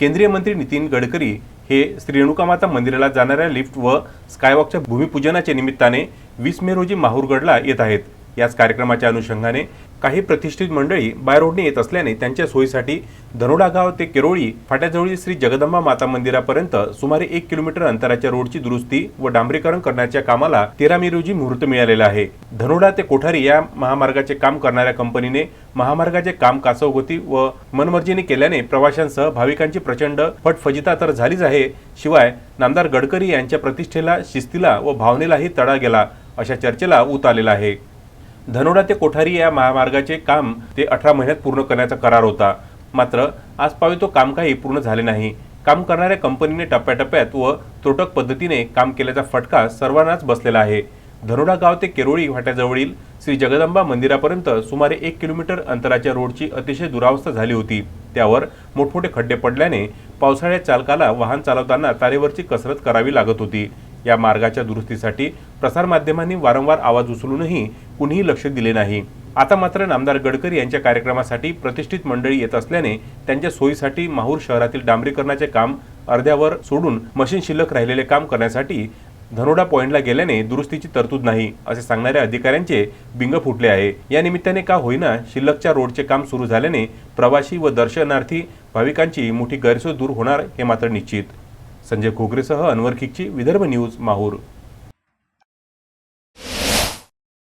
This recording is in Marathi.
केंद्रीय मंत्री नितीन गडकरी हे श्री रेणुकामाता मंदिराला जाणाऱ्या लिफ्ट व स्कायवॉकच्या भूमिपूजनाच्या निमित्ताने वीस मे रोजी माहूरगडला येत आहेत. याच कार्यक्रमाच्या अनुषंगाने काही प्रतिष्ठित मंडळी बाय रोडने येत असल्याने त्यांच्या सोयीसाठी धनोडा गाव ते केरोळी फाट्याजवळील श्री जगदंबा माता मंदिरापर्यंत सुमारे एक किलोमीटर अंतराच्या रोडची दुरुस्ती व डांबरीकरण करण्याच्या कामाला तेरा मे रोजी मुहूर्त मिळालेला आहे. धनोडा ते कोठारी या महामार्गाचे काम करणाऱ्या कंपनीने महामार्गाचे काम कासवगती व मनमर्जीने केल्याने प्रवाशांसह भाविकांची प्रचंड फटफजिता तर झालीच आहे. शिवाय नामदार गडकरी यांच्या प्रतिष्ठेला शिस्तीला व भावनेलाही तडा गेला अशा चर्चेला ऊत आलेला आहे. धनोडा ते कोठारी या महामार्गाचे काम ते अठरा महिन्यात पूर्ण करण्याचा करार होता. मात्र आज पावे तो काम काही पूर्ण झाले नाही. काम करणाऱ्या कंपनीने टप्प्याटप्प्यात व त्रोटक पद्धतीने काम केल्याचा फटका सर्वांनाच बसलेला आहे. धनोडा गाव ते केरोळी वाट्याजवळील श्री जगदंबा मंदिरापर्यंत सुमारे एक किलोमीटर अंतराच्या रोडची अतिशय दुरावस्था झाली होती. त्यावर मोठमोठे खड्डे पडल्याने पावसाळ्यात चालकाला वाहन चालवताना तारेवरची कसरत करावी लागत होती. या मार्गाच्या दुरुस्तीसाठी प्रसारमाध्यमांनी वारंवार आवाज उचलूनही कुणीही लक्ष दिले नाही. आता मात्र नामदार गडकरी यांच्या कार्यक्रमासाठी प्रतिष्ठित मंडळी येत असल्याने त्यांच्या सोयीसाठी माहूर शहरातील डांबरीकरणाचे काम अर्ध्यावर सोडून मशीन शिल्लक राहिलेले काम करण्यासाठी धनोडा पॉइंटला गेल्याने दुरुस्तीची तरतूद नाही असे सांगणाऱ्या अधिकाऱ्यांचे बिंग फुटले आहे. या निमित्ताने का होईना शिल्लकच्या रोडचे काम सुरू झाल्याने प्रवासी व दर्शनार्थी भाविकांची मोठी गैरसोय दूर होणार हे मात्र निश्चित. संजय खोगरेसह अनवर खिकची विदर्भ न्यूज माहूर.